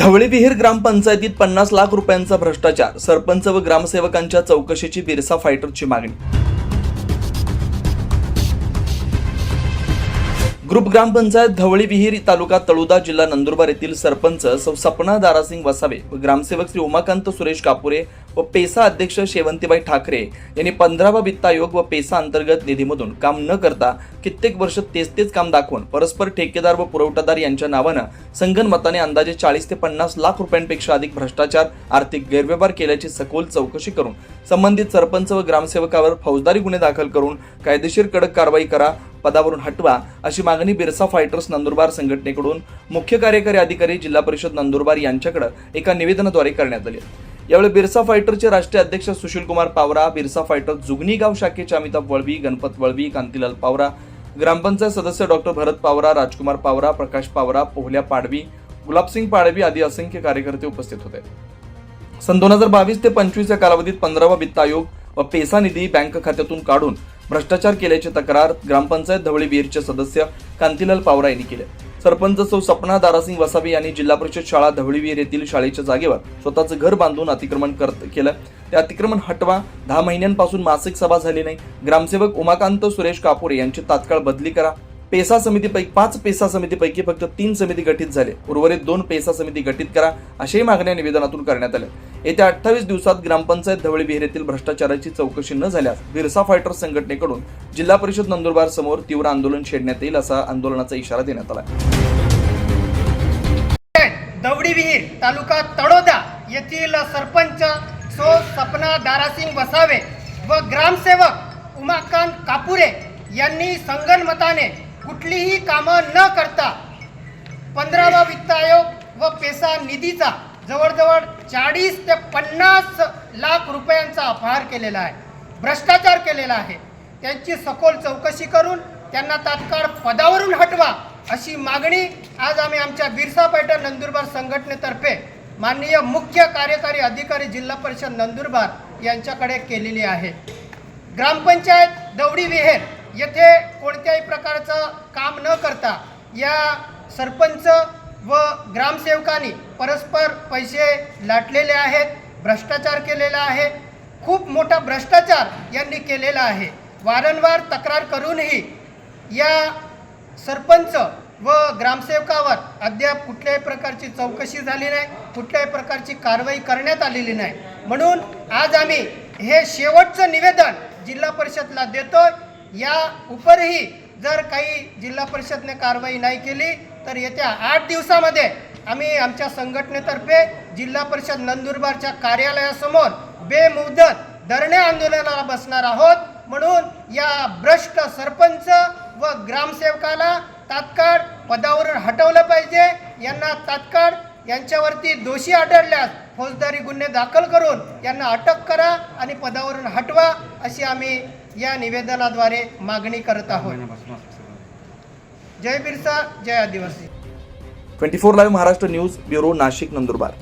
धवळेविहीर ग्रामपंचायतीत पन्नास लाख रुपयांचा भ्रष्टाचार. सरपंच व ग्रामसेवकांच्या चौकशीची बिरसा फायटरची मागणी. ग्रुप ग्रामपंचायत धवळी विहीर तालुका तळोदा जिल्हा नंदुरबार येथील सरपंच सौ सपना दारासिंग वसावे व ग्रामसेवक श्री उमाकांत सुरेश कापुरे व पेसा अध्यक्ष शेवंतीबाई ठाकरे यांनी पंधरावा वित्त आयोग व पेसा अंतर्गत निधीमधून काम न करता कित्येक वर्ष तेच तेच काम दाखवून परस्पर ठेकेदार व पुरवठादार यांच्या नावानं संगनमताने अंदाजे चाळीस ते पन्नास लाख रुपयांपेक्षा अधिक भ्रष्टाचार आर्थिक गैरव्यवहार केल्याची सखोल चौकशी करून संबंधित सरपंच व ग्रामसेवकावर फौजदारी गुन्हे दाखल करून कायदेशीर कडक कारवाई करा पदावरून हटवा अशी मागणी बिरसा फायटर्स नंदुरबार संघटनेकडून मुख्य कार्यकारी अधिकारी जिल्हा परिषद नंदुरबार यांच्याकडे एका निवेदनाद्वारे करण्यात आली यावेळी बिरसा फायटरचे राष्ट्रीय अध्यक्ष सुशीलकुमार पावरा बिरसा फायटर जुगनी गाव शाखेचे अमिताभ वळवी गणपत वळवी कांतीलाल पावरा ग्रामपंचायत सदस्य डॉक्टर भरत पावरा राजकुमार पावरा प्रकाश पावरा पोहल्या पाडवी गुलाबसिंग पाडवी आदी असंख्य कार्यकर्ते उपस्थित होते. सन दोन हजार बावीस ते पंचवीस या कालावधीत पंधरावा वित्त आयोग व पेसा निधी बँक खात्यातून काढून भ्रष्टाचार केल्याची तक्रार ग्रामपंचायत धवळी बीरचे सदस्य कांतीलाल पावरा यांनी केले. सरपंच सौ सपना दारासिंग वसावी यांनी जिल्हा परिषद शाळा धवळीवीर येथील शाळेच्या जागेवर स्वतःचं घर बांधून अतिक्रमण करत केलं. ते अतिक्रमण हटवा दहा महिन्यांपासून मासिक सभा झाली नाही. ग्रामसेवक उमाकांत सुरेश कापुरे यांची तात्काळ बदली करा. पेसा समितीपैकी पाच पेसा समितीपैकी फक्त तीन समिती गठीत झाले. उर्वरित दोन पेसा समिती गठीत करा अशाही मागण्या निवेदनातून करण्यात आल्या. येत्या अठ्ठावीस दिवसात ग्रामपंचायत धवळी विहिरीतील येथील भ्रष्टाचाराची चौकशी न झाल्यास बिरसा फायटर संघटनेकडून जिल्हा परिषद नंदुरबार समोर तीव्र आंदोलन छेडण्यात येईल असा आंदोलनाचा इशारा देण्यात आला दवडी विहीर तालुका तळोदा येथील सरपंच सो सपना दारासिंग वसावे व ग्रामसेवक उमाकांत कापुरे यांनी संगनमताने कुठलीही कामं न करता पंधरावा वित्त आयोग व पेसा निधीचा जवळजवळ चाळीस ते पन्नास लाख रुपयांचा अपहार केलेला आहे भ्रष्टाचार केलेला आहे. त्यांची सखोल चौकशी करून त्यांना तात्काळ पदावरून हटवा अशी मागणी आज आम्ही आमच्या बिरसा पैठण नंदुरबार संघटनेतर्फे माननीय मुख्य कार्यकारी अधिकारी जिल्हा परिषद नंदुरबार यांच्याकडे केलेली आहे. ग्रामपंचायत दवडी विहेर येथे कोणत्याही प्रकारचं काम न करता या सरपंच व ग्रामसेवकांनी परस्पर पैसे लाटलेले आहेत भ्रष्टाचार केलेला आहे. खूप मोठा भ्रष्टाचार यांनी केलेला आहे. वारंवार तक्रार करूनही या सरपंच व ग्रामसेवकावर अद्याप कुठल्याही प्रकारची चौकशी झाली नाही कुठल्याही प्रकारची कारवाई करण्यात आलेली नाही. म्हणून आज आम्ही हे शेवटचं निवेदन जिल्हा परिषदला देतोय. या उपरही जर काही जिल्हा परिषदने कारवाई नाही केली तर येत्या आठ दिवसामध्ये आम्ही आमच्या संघटनेतर्फे जिल्हा परिषद नंदुरबारच्या कार्यालयासमोर बेमुदत धरणे आंदोलनाला बसणार आहोत. म्हणून या भ्रष्ट सरपंच व ग्रामसेवकाला तात्काळ पदावरून हटवलं पाहिजे. यांना तात्काळ यांच्यावरती दोषी आढळल्यास फौजदारी गुन्हे दाखल करून यांना अटक करा आणि पदावरून हटवा अशी आम्ही या निवेदनाद्वारे मागणी करत आहोत. जय बिरसा जय Adivasi. Twenty four live Maharashtra news bureau Nashik Nandurbar.